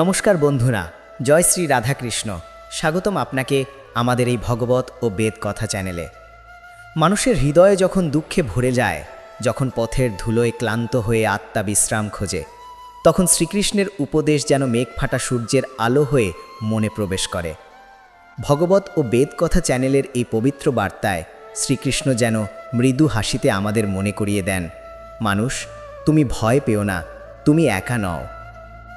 নমস্কার বন্ধুরা, জয় শ্রী রাধাকৃষ্ণ। স্বাগতম আপনাকে আমাদের এই ভগবত ও বেদ কথা চ্যানেলে। মানুষের হৃদয়ে যখন দুঃখে ভরে যায়, যখন পথের ধুলোয় ক্লান্ত হয়ে আত্মা বিশ্রাম খোঁজে, তখন শ্রীকৃষ্ণের উপদেশ যেন মেঘ ফাটা সূর্যের আলো হয়ে মনে প্রবেশ করে। ভগবত ও বেদ কথা চ্যানেলের এই পবিত্র বার্তায় শ্রীকৃষ্ণ যেন মৃদু হাসিতে আমাদের মনে করিয়ে দেন, মানুষ, তুমি ভয় পেও না, তুমি একা নও।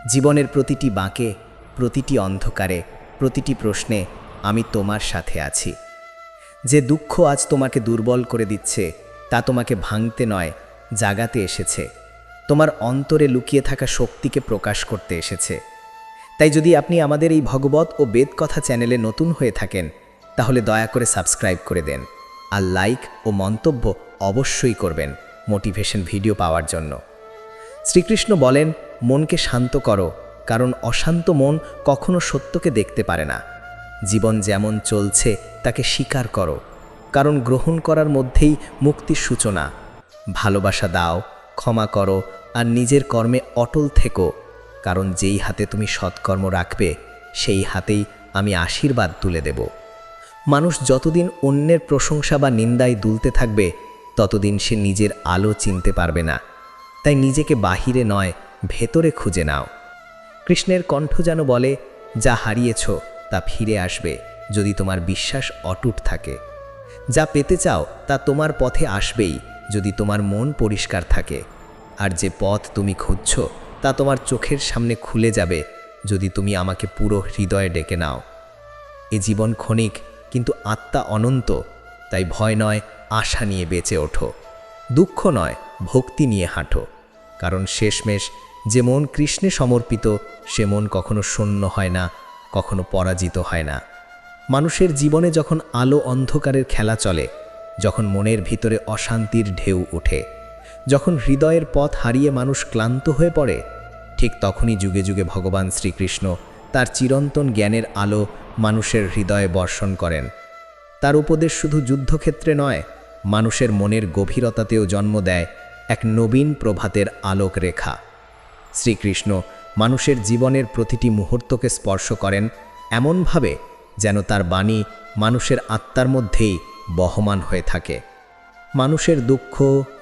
জীবনের প্রতিটি বাঁকে, প্রতিটি অন্ধকারে, প্রতিটি প্রশ্নে আমি তোমার সাথে আছি। যে দুঃখ আজ তোমাকে দুর্বল করে দিচ্ছে, তা তোমাকে ভাঙতে নয়, জাগাতে এসেছে। তোমার অন্তরে লুকিয়ে থাকা শক্তিকে প্রকাশ করতে এসেছে। তাই যদি আপনি আমাদের এই ভগবত ও বেদ কথা চ্যানেলে নতুন হয়ে থাকেন, তাহলে দয়া করে সাবস্ক্রাইব করে দেন আর লাইক ও মন্তব্য অবশ্যই করবেন মোটিভেশন ভিডিও পাওয়ার জন্য। শ্রীকৃষ্ণ বলেন মনকে শান্ত করো, কারণ অশান্ত মন কখনো সত্যকে দেখতে পারে না। জীবন যেমন চলছে, তাকে স্বীকার করো, কারণ গ্রহণ করার মধ্যেই মুক্তির সূচনা। ভালোবাসা দাও, ক্ষমা করো, আর নিজের কর্মে অটল থেকো, কারণ যেই হাতে তুমি সৎকর্ম রাখবে, সেই হাতেই আমি আশীর্বাদ তুলে দেব। মানুষ যতদিন অন্যের প্রশংসা বা নিন্দায় দুলতে থাকবে, ততদিন সে নিজের আলো চিনতে পারবে না। তাই নিজেকে বাহিরে নয় ভেতরে খুঁজে নাও। কৃষ্ণের কণ্ঠ যেন বলে, যা হারিয়েছ, তা ফিরে আসবে যদি তোমার বিশ্বাস অটুট থাকে। যা পেতে চাও, তা তোমার পথে আসবেই যদি তোমার মন পরিষ্কার থাকে। আর যে পথ তুমি খুঁজছ, তা তোমার চোখের সামনে খুলে যাবে যদি তুমি আমাকে পুরো হৃদয়ে ডেকে নাও। এ জীবন ক্ষণিক, কিন্তু আত্মা অনন্ত, তাই ভয় নয়, আশা নিয়ে বেঁচে ওঠো। দুঃখ নয়, ভক্তি নিয়ে হাঁটো। কারণ শেষমেশ যে মন কৃষ্ণে সমর্পিত সে মন কখনো শূন্য হয় না, কখনো পরাজিত হয় না। মানুষের জীবনে যখন আলো অন্ধকারের খেলা চলে, যখন মনের ভিতরে অশান্তির ঢেউ ওঠে, যখন হৃদয়ের পথ হারিয়ে মানুষ ক্লান্ত হয়ে পড়ে, ঠিক তখনই যুগে যুগে ভগবান শ্রীকৃষ্ণ তার চিরন্তন জ্ঞানের আলো মানুষের হৃদয়ে বর্ষণ করেন। তার উপদেশ শুধু যুদ্ধক্ষেত্রে নয়, মানুষের মনের গভীরতাতেও জন্ম দেয় এক নবীন প্রভাতের আলোক রেখা শ্রীকৃষ্ণ মানুষের জীবনের প্রতিটি মুহূর্তকে স্পর্শ করেন এমনভাবে যেন তার বাণী মানুষের আত্মার মধ্যেই বহমান হয়ে থাকে। মানুষের দুঃখ,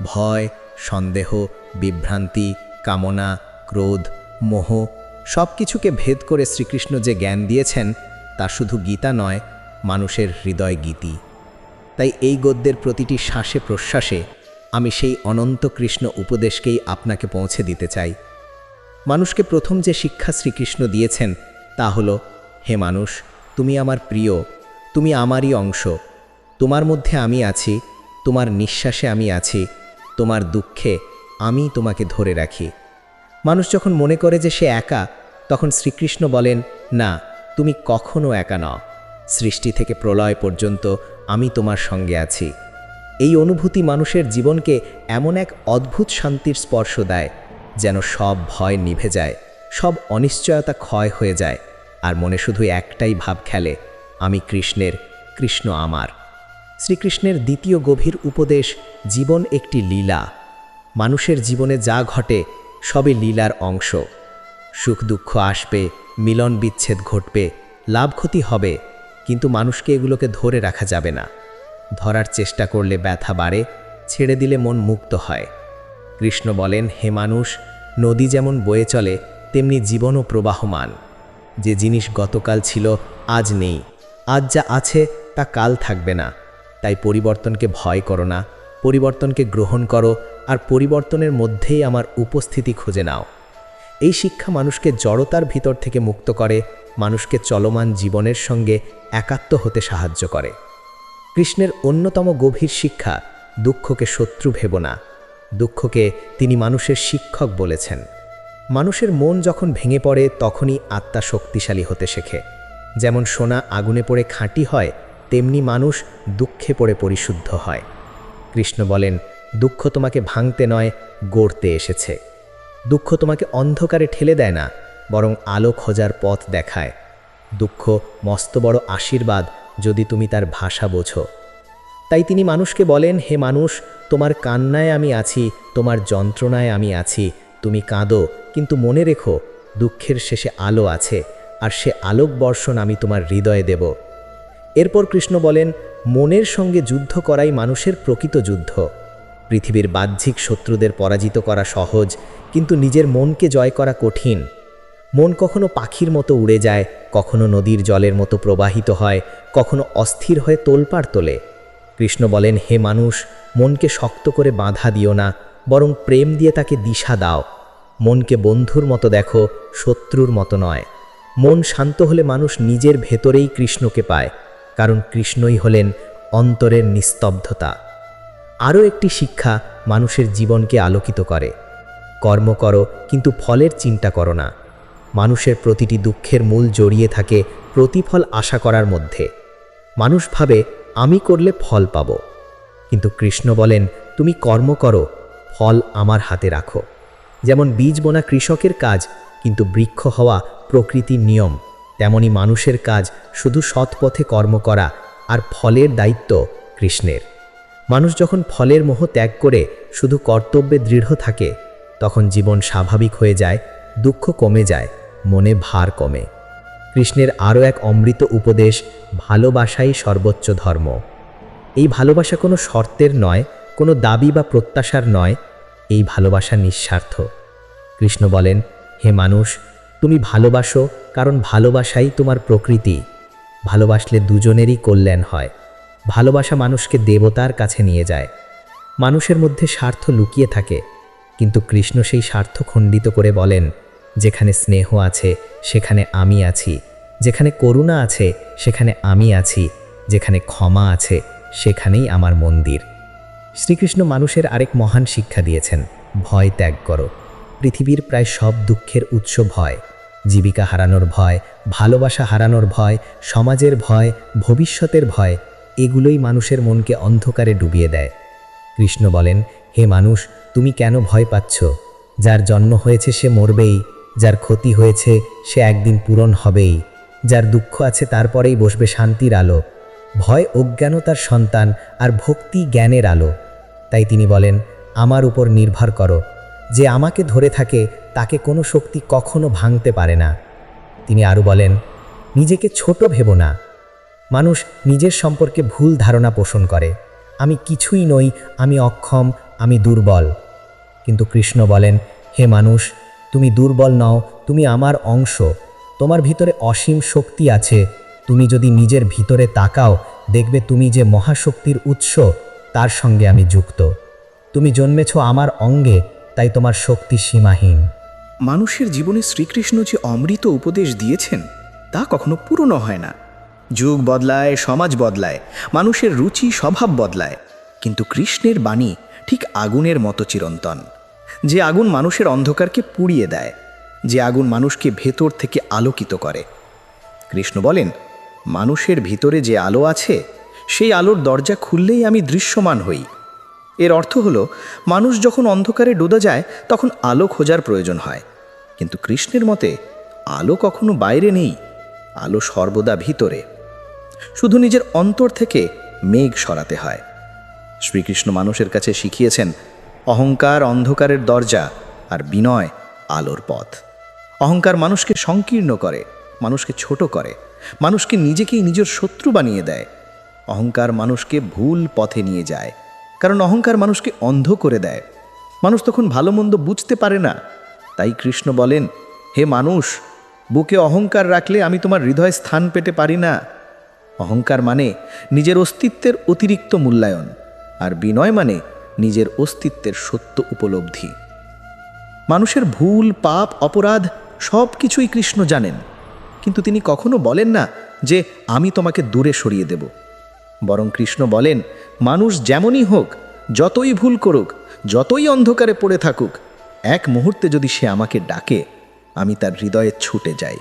ভয়, সন্দেহ, বিভ্রান্তি, কামনা, ক্রোধ, মোহ সব কিছুকে ভেদ করে শ্রীকৃষ্ণ যে জ্ঞান দিয়েছেন তা শুধু গীতা নয়, মানুষের হৃদয় গীতি। তাই এই গদ্যের প্রতিটি শ্বাসে প্রশ্বাসে আমি সেই অনন্ত কৃষ্ণ উপদেশকেই আপনাকে পৌঁছে দিতে চাই। মানুষকে প্রথম যে শিক্ষা শ্রীকৃষ্ণ দিয়েছেন, তা হলো, হে মানুষ, তুমি আমার প্রিয়, তুমি আমারই অংশ, তোমার মধ্যে আমি আছি, তোমার নিঃশ্বাসে আমি আছি, তোমার দুঃখে আমি তোমাকে ধরে রাখি। মানুষ যখন মনে করে যে সে একা, তখন শ্রীকৃষ্ণ বলেন, না, তুমি কখনো একা নও। সৃষ্টি থেকে প্রলয় পর্যন্ত আমি তোমার সঙ্গে আছি। এই অনুভূতি মানুষের জীবনকে এমন এক অদ্ভুত শান্তির স্পর্শ দেয় যেন সব ভয় নিভে যায়, সব অনিশ্চয়তা ক্ষয় হয়ে যায়, আর মনে শুধু একটাই ভাব খেলে, আমি কৃষ্ণের, কৃষ্ণ আমার। শ্রীকৃষ্ণের দ্বিতীয় গভীর উপদেশ, জীবন একটি লীলা। মানুষের জীবনে যা ঘটে, সবই লীলার অংশ। সুখ দুঃখ আসবে, মিলন বিচ্ছেদ ঘটবে, লাভ ক্ষতি হবে, কিন্তু মানুষকে এগুলোকে ধরে রাখা যাবে না। ধরার চেষ্টা করলে ব্যথা বাড়ে, ছেড়ে দিলে মন মুক্ত হয়। কৃষ্ণ বলেন, হে মানুষ, নদী যেমন বয়ে চলে, তেমনি জীবনও প্রবাহমান। যে জিনিস গতকাল ছিল, আজ নেই। আজ যা আছে, তা কাল থাকবে না। তাই পরিবর্তনকে ভয় করো না, পরিবর্তনকে গ্রহণ করো, আর পরিবর্তনের মধ্যেই আমার উপস্থিতি খুঁজে নাও। এই শিক্ষা মানুষকে জড়তার ভিতর থেকে মুক্ত করে, মানুষকে চলমান জীবনের সঙ্গে একাত্ম হতে সাহায্য করে। কৃষ্ণের অন্যতম গভীর শিক্ষা, দুঃখকে শত্রু ভেব না দুঃখকে তিনি মানুষের শিক্ষক বলেছেন। মানুষের মন যখন ভেঙে পড়ে, তখনই আত্মা শক্তিশালী হতে শেখে। যেমন সোনা আগুনে পড়ে খাঁটি হয়, তেমনি মানুষ দুঃখে পড়ে পরিশুদ্ধ হয়। কৃষ্ণ বলেন, দুঃখ তোমাকে ভাঙতে নয়, গড়তে এসেছে। দুঃখ তোমাকে অন্ধকারে ঠেলে দেয় না, বরং আলো খোঁজার পথ দেখায়। দুঃখ মস্ত বড় আশীর্বাদ যদি তুমি তার ভাষা বোঝো। তাই তিনি মানুষকে বলেন, হে মানুষ তোমার কান্নায় আমি আছি, তোমার যন্ত্রণায় আমি আছি। তুমি কাঁদো, কিন্তু মনে রেখো, দুঃখের শেষে আলো আছে, আর সে আলোক বর্ষণ আমি তোমার হৃদয়ে দেব। এরপর কৃষ্ণ বলেন, মনের সঙ্গে যুদ্ধ করাই মানুষের প্রকৃত যুদ্ধ। পৃথিবীর বাহ্যিক শত্রুদের পরাজিত করা সহজ, কিন্তু নিজের মনকে জয় করা কঠিন। মন কখনো পাখির মতো উড়ে যায়, কখনো নদীর জলের মতো প্রবাহিত হয়, কখনো অস্থির হয়ে তোলপাড় তোলে। কৃষ্ণ বলেন, হে মানুষ মনকে শক্ত করে বাঁধা দিও না, বরং প্রেম দিয়ে তাকে দিশা দাও। মনকে বন্ধুর মতো দেখো, শত্রুর মতো নয়। মন শান্ত হলে মানুষ নিজের ভেতরেই কৃষ্ণকে পায়, কারণ কৃষ্ণই হলেন অন্তরের নিস্তব্ধতা। আরও একটি শিক্ষা মানুষের জীবনকে আলোকিত করে। কর্ম করো, কিন্তু ফলের চিন্তা করো না। মানুষের প্রতিটি দুঃখের মূল জড়িয়ে থাকে প্রতিফল আশা করার মধ্যে। মানুষ ভাবে, আমি করলে ফল পাব। কিন্তু কৃষ্ণ বলেন, তুমি কর্ম করো, ফল আমার হাতে রাখো। যেমন বীজ বোনা কৃষকের কাজ, কিন্তু বৃক্ষ হওয়া প্রকৃতির নিয়ম। তেমনি মানুষের কাজ শুধু সৎ পথে কর্ম করা আর ফলের দায়িত্ব কৃষ্ণের। মানুষ যখন ফলের মোহ ত্যাগ করে শুধু কর্তব্যে দৃঢ় থাকে, তখন জীবন স্বাভাবিক হয়ে যায়, দুঃখ কমে যায়, মনে ভার কমে। কৃষ্ণের আরও এক অমৃত উপদেশ, ভালোবাসাই সর্বোচ্চ ধর্ম। এই ভালোবাসা কোনো শর্তের নয়, কোনো দাবি বা প্রত্যাশার নয়, এই ভালোবাসা নিঃস্বার্থ। কৃষ্ণ বলেন, হে মানুষ, তুমি ভালোবাসো কারণ ভালোবাসাই তোমার প্রকৃতি। ভালোবাসলে দুজনেরই কল্যাণ হয়। ভালোবাসা মানুষকে দেবতার কাছে নিয়ে যায়। মানুষের মধ্যে স্বার্থ লুকিয়ে থাকে। কিন্তু কৃষ্ণ সেই স্বার্থ খণ্ডিত করে বলেন, যেখানে স্নেহ আছে, সেখানে আমি আছি। যেখানে করুণা আছে, সেখানে আমি আছি। যেখানে ক্ষমা আছে সেখানেই আমার মন্দির। শ্রীকৃষ্ণ মানুষের আরেক মহান শিক্ষা দিয়েছেন, ভয় ত্যাগ করো। পৃথিবীর প্রায় সব দুঃখের উৎস ভয়। জীবিকা হারানোর ভয়, ভালোবাসা হারানোর ভয়, সমাজের ভয়, ভবিষ্যতের ভয়, এগুলোই মানুষের মনকে অন্ধকারে ডুবিয়ে দেয়। কৃষ্ণ বলেন, হে মানুষ, তুমি কেন ভয় পাচ্ছ? যার জন্ম হয়েছে সে মরবেই, যার ক্ষতি হয়েছে সে একদিন পূরণ হবেই, যার দুঃখ আছে তারপরেই বসবে শান্তির আলো। ভয় অজ্ঞানতার সন্তান আর ভক্তি জ্ঞানের আলো। তাই তিনি বলেন, আমার উপর নির্ভর করো। যে আমাকে ধরে থাকে, তাকে কোনো শক্তি কখনো ভাঙতে পারে না। তিনি আরও বলেন, নিজেকে ছোট ভেবো না। মানুষ নিজের সম্পর্কে ভুল ধারণা পোষণ করে। আমি কিছুই নই, আমি অক্ষম, আমি দুর্বল। কিন্তু কৃষ্ণ বলেন, হে মানুষ, তুমি দুর্বল নও, তুমি আমার অংশ। তোমার ভিতরে অসীম শক্তি আছে তুমি যদি নিজের ভিতরে তাকাও, দেখবে তুমি যে মহাশক্তির উৎস, তার সঙ্গে আমি যুক্ত। তুমি জন্মেছ আমার অঙ্গে, তাই তোমার শক্তি সীমাহীন। মানুষের জীবনে শ্রীকৃষ্ণ যে অমৃত উপদেশ দিয়েছেন, তা কখনো পুরনো হয় না। যুগ বদলায়, সমাজ বদলায়, মানুষের রুচি, স্বভাব বদলায়, কিন্তু কৃষ্ণের বাণী ঠিক আগুনের মতো চিরন্তন। যে আগুন মানুষের অন্ধকারকে পুড়িয়ে দেয়, যে আগুন মানুষকে ভেতর থেকে আলোকিত করে। কৃষ্ণ বলেন মানুষের ভিতরে যে আলো আছে, সেই আলোর দরজা খুললেই আমি দৃশ্যমান হই। এর অর্থ হলো, মানুষ যখন অন্ধকারে ডোদা যায়, তখন আলো খোঁজার প্রয়োজন হয়। কিন্তু কৃষ্ণের মতে, আলো কখনো বাইরে নেই, আলো সর্বদা ভিতরে। শুধু নিজের অন্তর থেকে মেঘ সরাতে হয়। শ্রীকৃষ্ণ মানুষের কাছে শিখিয়েছেন, অহংকার অন্ধকারের দরজা আর বিনয় আলোর পথ। অহংকার মানুষকে সংকীর্ণ করে, মানুষকে ছোট করে। মানুষকে নিজেকেই নিজের শত্রু বানিয়ে দেয়। অহংকার মানুষকে ভুল পথে নিয়ে যায়, কারণ অহংকার মানুষকে অন্ধ করে দেয়। মানুষ তখন ভালো মন্দ বুঝতে পারে না। তাই কৃষ্ণ বলেন, হে মানুষ, বুকে অহংকার রাখলে আমি তোমার হৃদয় স্থান পেতে পারি না। অহংকার মানে নিজের অস্তিত্বের অতিরিক্ত মূল্যায়ন, আর বিনয় মানে নিজের অস্তিত্বের সত্য উপলব্ধি। মানুষের ভুল, পাপ, অপরাধ সব কিছুই কৃষ্ণ জানেন। কিন্তু তিনি কখনো বলেন না যে আমি তোমাকে দূরে সরিয়ে দেব। বরং কৃষ্ণ বলেন, মানুষ যেমনই হোক, যতই ভুল করুক, যতই অন্ধকারে পড়ে থাকুক, এক মুহূর্তে যদি সে আমাকে ডাকে, আমি তার হৃদয়ে ছুটে যাই।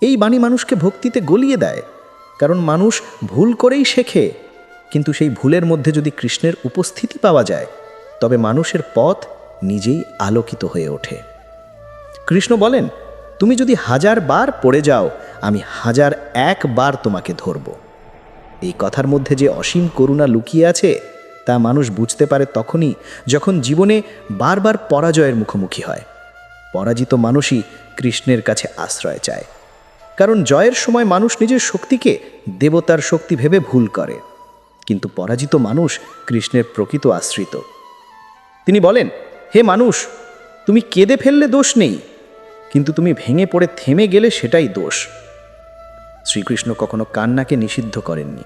এই বাণী মানুষকে ভক্তিতে গলিয়ে দেয়, কারণ মানুষ ভুল করেই শেখে। কিন্তু সেই ভুলের মধ্যে যদি কৃষ্ণের উপস্থিতি পাওয়া যায়, তবে মানুষের পথ নিজেই আলোকিত হয়ে ওঠে। কৃষ্ণ বলেন তুমি যদি হাজার বার পড়ে যাও, আমি হাজার একবার তোমাকে ধরব। এই কথার মধ্যে যে অসীম করুণা লুকিয়ে আছে, তা মানুষ বুঝতে পারে তখনই যখন জীবনে বারবার পরাজয়ের মুখোমুখি হয়। পরাজিত মানুষই কৃষ্ণের কাছে আশ্রয় চায়। কারণ জয়ের সময় মানুষ নিজের শক্তিকে দেবতার শক্তি ভেবে ভুল করে। কিন্তু পরাজিত মানুষ কৃষ্ণের প্রকৃত আশ্রিত। তিনি বলেন, হে মানুষ, তুমি কেঁদে ফেললে দোষ নেই। কিন্তু তুমি ভেঙে পড়ে থেমে গেলে সেটাই দোষ। শ্রীকৃষ্ণ কখনো কান্নাকে নিষিদ্ধ করেননি।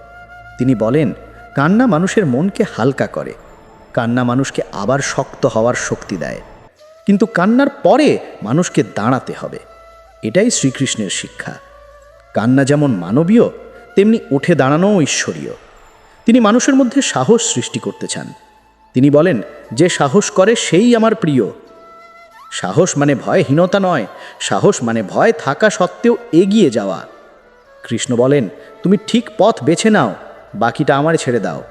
তিনি বলেন, কান্না মানুষের মনকে হালকা করে। কান্না মানুষকে আবার শক্ত হওয়ার শক্তি দেয়। কিন্তু কান্নার পরে মানুষকে দাঁড়াতে হবে। এটাই শ্রীকৃষ্ণের শিক্ষা। কান্না যেমন মানবীয়, তেমনি উঠে দাঁড়ানোও ঈশ্বরীয়। তিনি মানুষের মধ্যে সাহস সৃষ্টি করতে চান। তিনি বলেন, যে সাহস করে, সেই আমার প্রিয়। সাহস মানে ভয়হীনতা নয়। সাহস মানে ভয়, থাকা সত্ত্বেও এগিয়ে যাওয়া। কৃষ্ণ বলেন, তুমি ঠিক পথ বেছে নাও, বাকিটা আমার ছেড়ে দাও।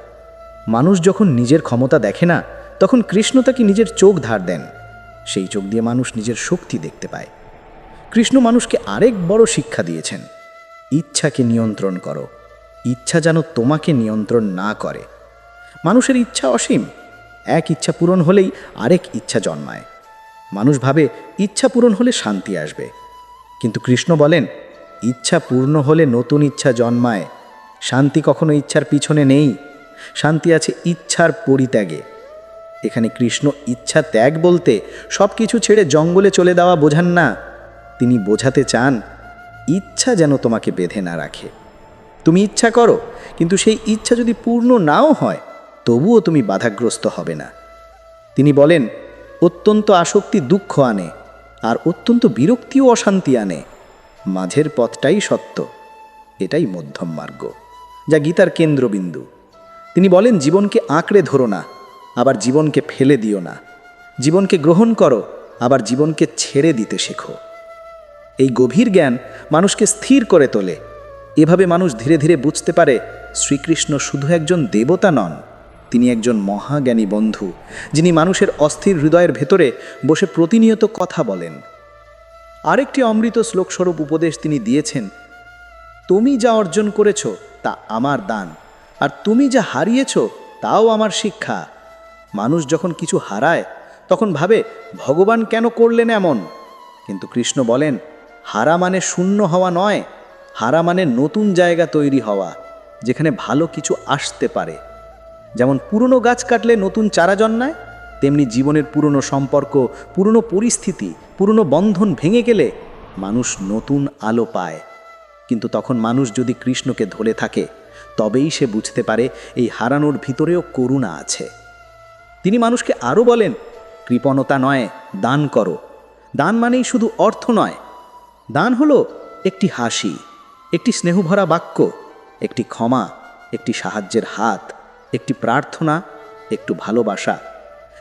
মানুষ যখন নিজের ক্ষমতা দেখে না, তখন কৃষ্ণ তাকে নিজের চোখ ধার দেন। সেই চোখ দিয়ে মানুষ নিজের শক্তি দেখতে পায়। কৃষ্ণ মানুষকে আরেক বড় শিক্ষা দিয়েছেন, ইচ্ছাকে নিয়ন্ত্রণ করো। ইচ্ছা যেন তোমাকে নিয়ন্ত্রণ না করে। মানুষের ইচ্ছা অসীম। এক ইচ্ছা পূরণ হলেই আরেক ইচ্ছা জন্মায়। মানুষ ভাবে ইচ্ছা পূরণ হলে শান্তি আসবে। কিন্তু কৃষ্ণ বলেন, ইচ্ছা পূর্ণ হলে নতুন ইচ্ছা জন্মায়। শান্তি কখনো ইচ্ছার পিছনে নেই। শান্তি আছে ইচ্ছার পরিত্যাগে। এখানে কৃষ্ণ ইচ্ছা ত্যাগ বলতে সব কিছু ছেড়ে জঙ্গলে চলে দেওয়া বোঝান না। তিনি বোঝাতে চান, ইচ্ছা যেন তোমাকে বেঁধে না রাখে। তুমি ইচ্ছা করো, কিন্তু সেই ইচ্ছা যদি পূর্ণ নাও হয়, তবুও তুমি বাধাগ্রস্ত হবে না। তিনি বলেন অত্যন্ত আসক্তি দুঃখ আনে, আর অত্যন্ত বিরক্তিও অশান্তি আনে। মাঝের পথটাই সত্য, এটাই মধ্যম মার্গ। যা গীতার কেন্দ্রবিন্দু। তিনি বলেন, জীবনকে আঁকড়ে ধরো না, আবার জীবনকে ফেলে দিও না। জীবনকে গ্রহণ করো, আবার জীবনকে ছেড়ে দিতে শেখো। এই গভীর জ্ঞান মানুষকে স্থির করে তোলে। এভাবে মানুষ ধীরে ধীরে বুঝতে পারে, শ্রীকৃষ্ণ শুধু একজন দেবতা নন তিনি একজন মহাজ্ঞানী বন্ধু, যিনি মানুষের অস্থির হৃদয়ের ভেতরে বসে প্রতিনিয়ত কথা বলেন। আরেকটি অমৃত শ্লোকস্বরূপ উপদেশ তিনি দিয়েছেন, তুমি যা অর্জন করেছ, তা আমার দান, আর তুমি যা হারিয়েছ, তাও আমার শিক্ষা। মানুষ যখন কিছু হারায়, তখন ভাবে, ভগবান কেন করলেন এমন? কিন্তু কৃষ্ণ বলেন, হারা মানে শূন্য হওয়া নয়, হারা মানে নতুন জায়গা তৈরি হওয়া, যেখানে ভালো কিছু আসতে পারে। যেমন পুরনো গাছ কাটলে নতুন চারা জন্মায়, তেমনি জীবনের পুরনো সম্পর্ক, পুরনো পরিস্থিতি, পুরনো বন্ধন ভেঙে গেলে মানুষ নতুন আলো পায়। কিন্তু তখন মানুষ যদি কৃষ্ণকে ধরে থাকে, তবেই সে বুঝতে পারে এই হারানোর ভিতরেও করুণা আছে। তিনি মানুষকে আরও বলেন, কৃপণতা নয়, দান করো। দান মানেই শুধু অর্থ নয়। দান হলো একটি হাসি, একটি স্নেহভরা বাক্য, একটি ক্ষমা, একটি সাহায্যের হাত। একটি প্রার্থনা, একটু ভালোবাসা।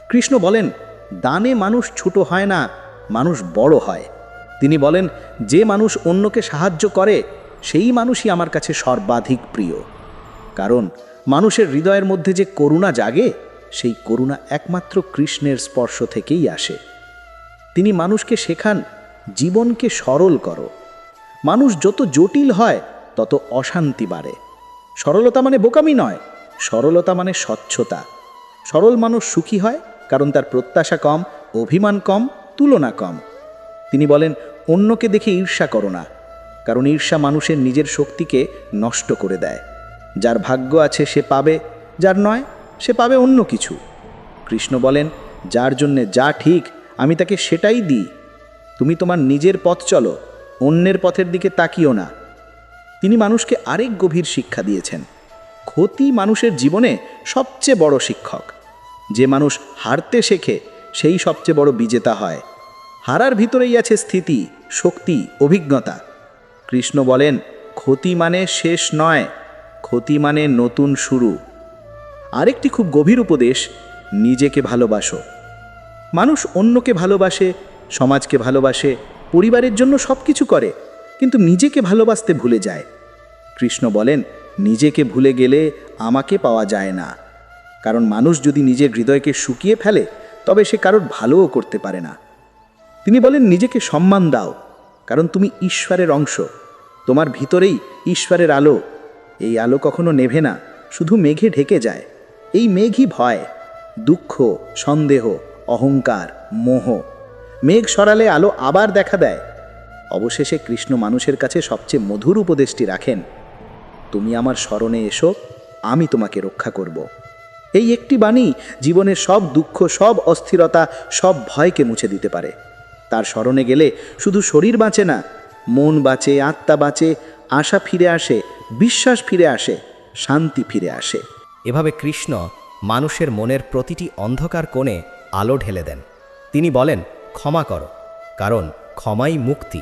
কৃষ্ণ বলেন, দানে মানুষ ছোট হয় না, মানুষ বড় হয়। তিনি বলেন, যে মানুষ অন্যকে সাহায্য করে, সেই মানুষই আমার কাছে সর্বাধিক প্রিয়। কারণ মানুষের হৃদয়ের মধ্যে যে করুণা জাগে, সেই করুণা একমাত্র কৃষ্ণের স্পর্শ থেকেই আসে। তিনি মানুষকে শেখান, জীবনকে সরল করো। মানুষ যত জটিল হয়, তত অশান্তি বাড়ে। সরলতা মানে বোকামি নয় সরলতা মানে স্বচ্ছতা। সরল মানুষ সুখী হয় কারণ তার প্রত্যাশা কম, অভিমান কম, তুলনা কম। তিনি বলেন, অন্যকে দেখে ঈর্ষা করো না, কারণ ঈর্ষা মানুষের নিজের শক্তিকে নষ্ট করে দেয়। যার ভাগ্য আছে সে পাবে, যার নয় সে পাবে অন্য কিছু। কৃষ্ণ বলেন, যার জন্যে যা ঠিক, আমি তাকে সেটাই দিই। তুমি তোমার নিজের পথ চলো, অন্যের পথের দিকে তাকিও না। তিনি মানুষকে আরেক গভীর শিক্ষা দিয়েছেন। ক্ষতি মানুষের জীবনে সবচেয়ে বড় শিক্ষক। যে মানুষ হারতে শেখে, সেই সবচেয়ে বড় বিজেতা হয়। হারার ভিতরেই আছে স্থিতি, শক্তি, অভিজ্ঞতা। কৃষ্ণ বলেন, ক্ষতি মানে শেষ নয়, ক্ষতি মানে নতুন শুরু। আরেকটি খুব গভীর উপদেশ, নিজেকে ভালোবাসো। মানুষ অন্যকে ভালোবাসে, সমাজকে ভালোবাসে, পরিবারের জন্য সব কিছু করে, কিন্তু নিজেকে ভালোবাসতে ভুলে যায়। কৃষ্ণ বলেন নিজেকে ভুলে গেলে আমাকে পাওয়া যায় না। কারণ মানুষ যদি নিজের হৃদয়কে শুকিয়ে ফেলে, তবে সে কারোর ভালোও করতে পারে না। তিনি বলেন, নিজেকে সম্মান দাও, কারণ তুমি ঈশ্বরের অংশ। তোমার ভিতরেই ঈশ্বরের আলো। এই আলো কখনো নেভে না, শুধু মেঘে ঢেকে যায়। এই মেঘই ভয়, দুঃখ, সন্দেহ, অহংকার, মোহ। মেঘ সরালে আলো আবার দেখা দেয়। অবশেষে কৃষ্ণ মানুষের কাছে সবচেয়ে মধুর উপদেশটি রাখেন তুমি আমার স্মরণে এসো, আমি তোমাকে রক্ষা করব। এই একটি বাণী জীবনের সব দুঃখ, সব অস্থিরতা, সব ভয়কে মুছে দিতে পারে। তার স্মরণে গেলে শুধু শরীর বাঁচে না, মন বাঁচে, আত্মা বাঁচে, আশা ফিরে আসে, বিশ্বাস ফিরে আসে, শান্তি ফিরে আসে। এভাবে কৃষ্ণ মানুষের মনের প্রতিটি অন্ধকার কোণে আলো ঢেলে দেন। তিনি বলেন, ক্ষমা করো, কারণ ক্ষমাই মুক্তি।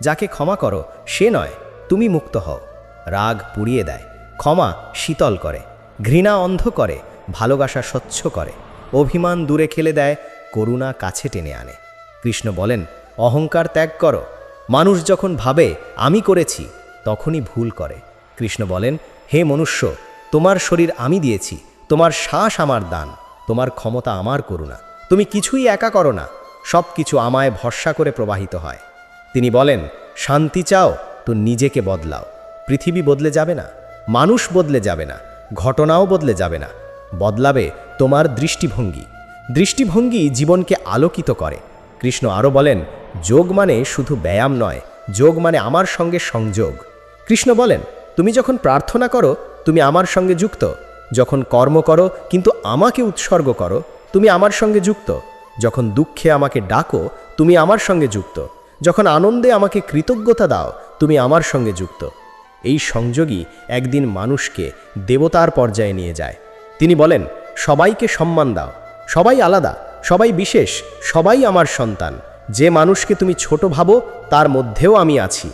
যাকে ক্ষমা করো, সে নয়, তুমি মুক্ত হও। রাগ পুড়িয়ে দেয়। ক্ষমা শীতল করে। ঘৃণা অন্ধ করে। ভালোবাসা স্বচ্ছ করে। অভিমান দূরে খেলে দেয়, করুণা কাছে টেনে আনে। কৃষ্ণ বলেন, অহংকার ত্যাগ করো। মানুষ যখন ভাবে, আমি করেছি, তখনই ভুল করে। কৃষ্ণ বলেন, হে মনুষ্য, তোমার শরীর আমি দিয়েছি, তোমার শ্বাস আমার দান, তোমার ক্ষমতা আমার করুণা। তুমি কিছুই একা করো না সব কিছু আমায় ভরসা করে প্রবাহিত হয়। তিনি বলেন, শান্তি চাও, তো নিজেকে বদলাও। পৃথিবী বদলে যাবে না, মানুষ বদলে যাবে না, ঘটনাও বদলে যাবে না, বদলাবে তোমার দৃষ্টিভঙ্গি। দৃষ্টিভঙ্গি জীবনকে আলোকিত করে। কৃষ্ণ আরও বলেন, যোগ মানে শুধু ব্যায়াম নয়, যোগ মানে আমার সঙ্গে সংযোগ। কৃষ্ণ বলেন, তুমি যখন প্রার্থনা করো, তুমি আমার সঙ্গে যুক্ত। যখন কর্ম করো, কিন্তু আমাকে উৎসর্গ করো, তুমি আমার সঙ্গে যুক্ত। যখন দুঃখে আমাকে ডাকো, তুমি আমার সঙ্গে যুক্ত। যখন আনন্দে আমাকে কৃতজ্ঞতা দাও, তুমি আমার সঙ্গে যুক্ত। এই সংযোগই একদিন মানুষকে দেবতার পর্যায়ে নিয়ে যায়। তিনি বলেন, সবাইকে সম্মান দাও, সবাই আলাদা, সবাই বিশেষ, সবাই আমার সন্তান। যে মানুষকে তুমি ছোট ভাবো, তার মধ্যেও আমি আছি।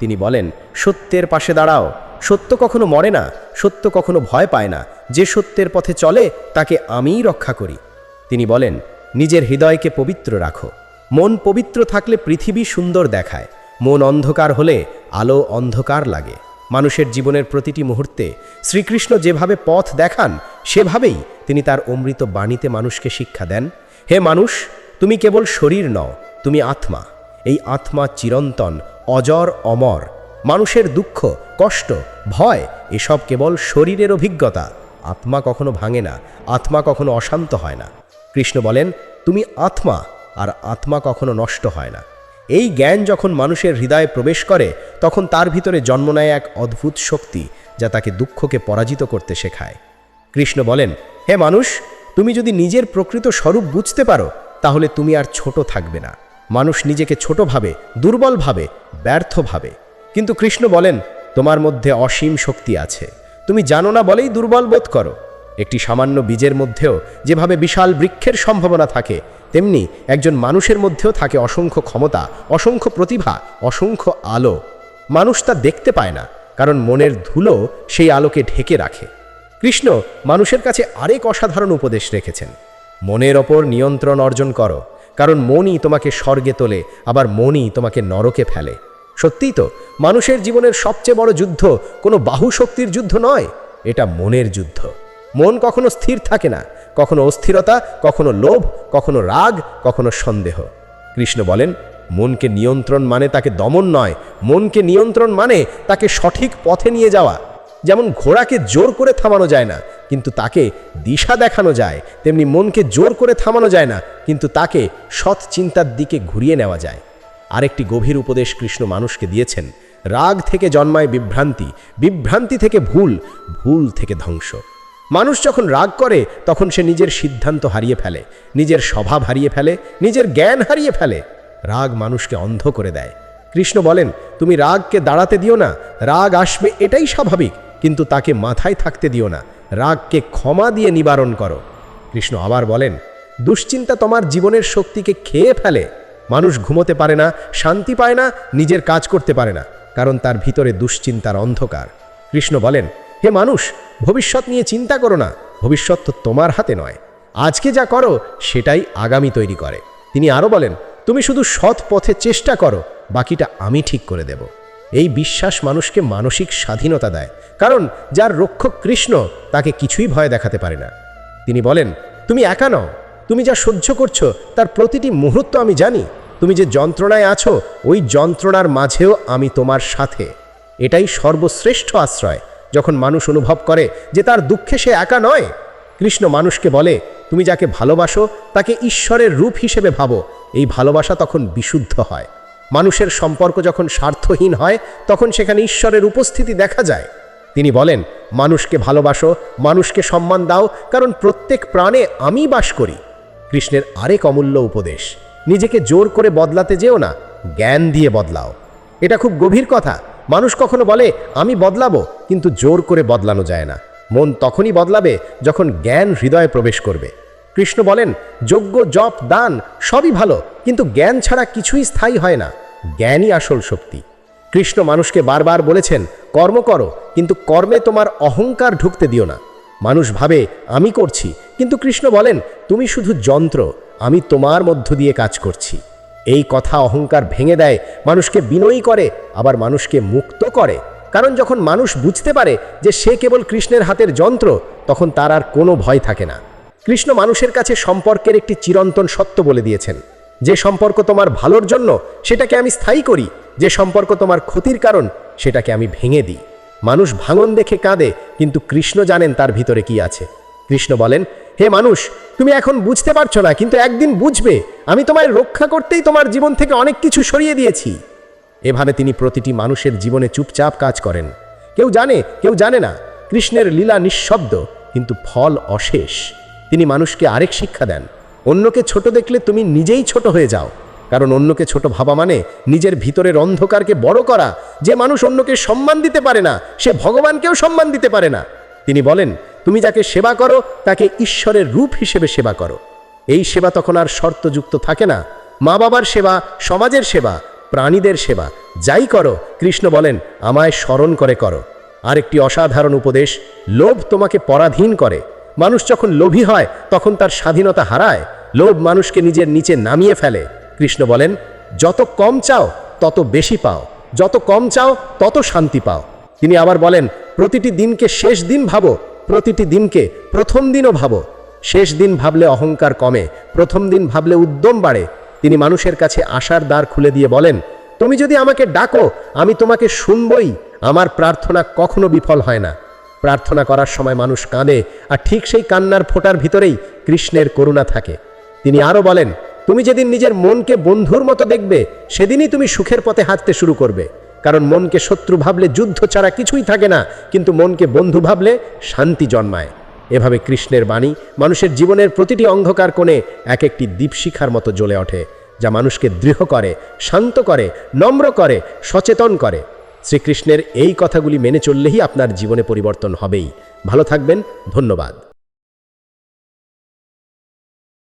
তিনি বলেন, সত্যের পাশে দাঁড়াও, সত্য কখনো মরে না, সত্য কখনো ভয় পায় না, যে সত্যের পথে চলে, তাকে আমিই রক্ষা করি। তিনি বলেন, নিজের হৃদয়কে পবিত্র রাখো। মন পবিত্র থাকলে পৃথিবী সুন্দর দেখায়, মন অন্ধকার হলে আলো অন্ধকার লাগে। মানুষের জীবনের প্রতিটি মুহূর্তে শ্রীকৃষ্ণ যেভাবে পথ দেখান, সেভাবেই তিনি তার অমৃত বাণীতে মানুষকে শিক্ষা দেন। হে মানুষ, তুমি কেবল শরীর নও, তুমি আত্মা। এই আত্মা চিরন্তন, অজর, অমর। মানুষের দুঃখ, কষ্ট, ভয়, এসব কেবল শরীরের অভিজ্ঞতা। আত্মা কখনো ভাঙে না, আত্মা কখনো অশান্ত হয় না। কৃষ্ণ বলেন, তুমি আত্মা, আর আত্মা কখনো নষ্ট হয় না। এই জ্ঞান যখন মানুষের হৃদয়ে প্রবেশ করে, তখন তার ভিতরে জন্ম নেয় এক অদ্ভুত শক্তি, যা তাকে দুঃখকে পরাজিত করতে শেখায়। কৃষ্ণ বলেন, হে মানুষ, তুমি যদি নিজের প্রকৃত স্বরূপ বুঝতে পারো, তাহলে তুমি আর ছোট থাকবে না। মানুষ নিজেকে ছোট ভাবে, দুর্বল ভাবে, ব্যর্থ ভাবে। কিন্তু কৃষ্ণ বলেন, তোমার মধ্যে অসীম শক্তি আছে। তুমি জানো না বলেই দুর্বল বোধ করো। একটি সামান্য বীজের মধ্যেও যেভাবে বিশাল বৃক্ষের সম্ভাবনা থাকে, তেমনি একজন মানুষের মধ্যেও থাকে অসংখ্য ক্ষমতা, অসংখ্য প্রতিভা, অসংখ্য আলো। মানুষ তা দেখতে পায় না, কারণ মনের ধুলো সেই আলোকে ঢেকে রাখে। কৃষ্ণ মানুষের কাছে আরেক অসাধারণ উপদেশ রেখেছেন। মনের ওপর নিয়ন্ত্রণ অর্জন করো, কারণ মনই তোমাকে স্বর্গে তোলে, আবার মনই তোমাকে নরকে ফেলে। সত্যিই তো, মানুষের জীবনের সবচেয়ে বড় যুদ্ধ কোনো বাহু শক্তির যুদ্ধ নয়, এটা মনের যুদ্ধ। মন কখনো স্থির থাকে না, কখনো অস্থিরতা, কখনো লোভ, কখনো রাগ, কখনো সন্দেহ। কৃষ্ণ বলেন, মনকে নিয়ন্ত্রণ মানে তাকে দমন নয়, মনকে নিয়ন্ত্রণ মানে তাকে সঠিক পথে নিয়ে যাওয়া। যেমন ঘোড়াকে জোর করে থামানো যায় না, কিন্তু তাকে দিশা দেখানো যায়, তেমনি মনকে জোর করে থামানো যায় না, কিন্তু তাকে সৎ চিন্তার দিকে ঘুরিয়ে নেওয়া যায়। আরেকটি গভীর উপদেশ কৃষ্ণ মানুষকে দিয়েছেন, রাগ থেকে জন্মায় বিভ্রান্তি বিভ্রান্তি থেকে ভুল ভুল থেকে ধ্বংস। মানুষ যখন রাগ করে, তখন সে নিজের সিদ্ধান্ত হারিয়ে ফেলে, নিজের স্বভাব হারিয়ে ফেলে, নিজের জ্ঞান হারিয়ে ফেলে। রাগ মানুষকে অন্ধ করে দেয়। কৃষ্ণ বলেন, তুমি রাগকে দাঁড়াতে দিও না, রাগ আসবে এটাই স্বাভাবিক, কিন্তু তাকে মাথায় থাকতে দিও না, রাগকে ক্ষমা দিয়ে নিবারণ করো। কৃষ্ণ আবার বলেন, দুশ্চিন্তা তোমার জীবনের শক্তিকে খেয়ে ফেলে। মানুষ ঘুমোতে পারে না, শান্তি পায় না, নিজের কাজ করতে পারে না, কারণ তার ভিতরে দুশ্চিন্তার অন্ধকার। কৃষ্ণ বলেন হে মানুষ, ভবিষ্যৎ নিয়ে চিন্তা করো না। ভবিষ্যৎ তো তোমার হাতে নয়। আজকে যা করো, সেটাই আগামী তৈরি করে। তিনি আরও বলেন, তুমি শুধু সৎ পথে চেষ্টা করো, বাকিটা আমি ঠিক করে দেব। এই বিশ্বাস মানুষকে মানসিক স্বাধীনতা দেয়, কারণ যার রক্ষক কৃষ্ণ, তাকে কিছুই ভয় দেখাতে পারে না। তিনি বলেন, তুমি একা নও। তুমি যা সহ্য করছ, তার প্রতিটি মুহূর্ত আমি জানি। তুমি যে যন্ত্রণায় আছো, ওই যন্ত্রণার মাঝেও আমি তোমার সাথে। এটাই সর্বশ্রেষ্ঠ আশ্রয়। যখন মানুষ অনুভব করে যে তার দুঃখে সে একা নয়, কৃষ্ণ মানুষকে বলে, তুমি যাকে ভালোবাসো, তাকে ঈশ্বরের রূপ হিসেবে ভাবো। এই ভালোবাসা তখন বিশুদ্ধ হয়। মানুষের সম্পর্ক যখন স্বার্থহীন হয়, তখন সেখানে ঈশ্বরের উপস্থিতি দেখা যায়। তিনি বলেন, মানুষকে ভালোবাসো, মানুষকে সম্মান দাও, কারণ প্রত্যেক প্রাণে আমি বাস করি। কৃষ্ণের আরেক অমূল্য উপদেশ, নিজেকে জোর করে বদলাতে যেও না, জ্ঞান দিয়ে বদলাও। এটা খুব গভীর কথা। মানুষ কখনো বলে, আমি বদলাবো, কিন্তু জোর করে বদলানো যায় না। মন তখনই বদলাবে যখন জ্ঞান হৃদয়ে প্রবেশ করবে। কৃষ্ণ বলেন যোগ্য জপ, দান সবই ভালো, কিন্তু জ্ঞান ছাড়া কিছুই স্থায়ী হয় না। জ্ঞানই আসল শক্তি। কৃষ্ণ মানুষকে বারবার বলেছেন, কর্ম করো, কিন্তু কর্মে তোমার অহংকার ঢুকতে দিও না। মানুষ ভাবে, আমি করছি। কিন্তু কৃষ্ণ বলেন, তুমি শুধু যন্ত্র, আমি তোমার মধ্য দিয়ে কাজ করছি। এই কথা অহংকার ভেঙে দেয়, মানুষকে বিনয়ী করে, আবার মানুষকে মুক্ত করে। কারণ যখন মানুষ বুঝতে পারে যে সে কেবল কৃষ্ণের হাতের যন্ত্র, তখন তার আর কোনো ভয় থাকে না। কৃষ্ণ মানুষের কাছে সম্পর্কের একটি চিরন্তন সত্য বলে দিয়েছেন। যে সম্পর্ক তোমার ভালোর জন্য, সেটাকে আমি স্থায়ী করি। যে সম্পর্ক তোমার ক্ষতির কারণ, সেটাকে আমি ভেঙে দিই। মানুষ ভাঙন দেখে কাঁদে, কিন্তু কৃষ্ণ জানেন তার ভিতরে কি আছে। কৃষ্ণ বলেন হে মানুষ, তুমি এখন বুঝতে পারছ না, কিন্তু একদিন বুঝবে। আমি তোমায় রক্ষা করতেই তোমার জীবন থেকে অনেক কিছু সরিয়ে দিয়েছি। এভাবে তিনি প্রতিটি মানুষের জীবনে চুপচাপ কাজ করেন। কেউ জানে কেউ জানে না, কৃষ্ণের লীলা নিঃশব্দ, কিন্তু ফল অশেষ। তিনি মানুষকে আরেক শিক্ষা দেন। অন্যকে ছোট দেখলে তুমি নিজেই ছোট হয়ে যাও। কারণ অন্যকে ছোট ভাবা মানে নিজের ভিতরের অন্ধকারকে বড় করা। যে মানুষ অন্যকে সম্মান দিতে পারে না, সে ভগবানকেও সম্মান দিতে পারে না। তিনি বলেন তুমি যাকে সেবা করো, তাকে ঈশ্বরের রূপ হিসেবে সেবা করো। এই সেবা তখন আর শর্তযুক্ত থাকে না। মা বাবার সেবা, সমাজের সেবা, প্রাণীদের সেবা, যাই করো, কৃষ্ণ বলেন, আমায় স্মরণ করে করো। আরেকটি অসাধারণ উপদেশ, লোভ তোমাকে পরাধীন করে। মানুষ যখন লোভী হয়, তখন তার স্বাধীনতা হারায়। লোভ মানুষকে নিজের নিচে নামিয়ে ফেলে। কৃষ্ণ বলেন, যত কম চাও, তত বেশি পাও। যত কম চাও, তত শান্তি পাও। তিনি আবার বলেন, প্রতিটি দিনকে শেষ দিন ভাবো প্রতিটি দিনকে প্রথম দিনও ভাবো। শেষ দিন ভাবলে অহংকার কমে, প্রথম দিন ভাবলে উদ্যম বাড়ে। তিনি মানুষের কাছে আশার দ্বার খুলে দিয়ে বলেন, তুমি যদি আমাকে ডাকো, আমি তোমাকে শুনবই। আমার প্রার্থনা কখনো বিফল হয় না। প্রার্থনা করার সময় মানুষ কাঁদে, আর ঠিক সেই কান্নার ফোঁটার ভিতরেই কৃষ্ণের করুণা থাকে। তিনি আরও বলেন, তুমি যেদিন নিজের মনকে বন্ধুর মতো দেখবে, সেদিনই তুমি সুখের পথে হাঁটতে শুরু করবে। কারণ মনকে শত্রু ভাবলে যুদ্ধ ছাড়া কিছুই থাকে না, কিন্তু মনকে বন্ধু ভাবলে শান্তি জন্মায়। এভাবে কৃষ্ণের বাণী মানুষের জীবনের প্রতিটি অন্ধকার কোণে এক একটি দীপশিখার মতো জ্বলে ওঠে, যা মানুষকে দৃঢ় করে, শান্ত করে, নম্র করে, সচেতন করে। শ্রীকৃষ্ণের এই কথাগুলি মেনে চললেই আপনার জীবনে পরিবর্তন হবেই। ভালো থাকবেন, ধন্যবাদ।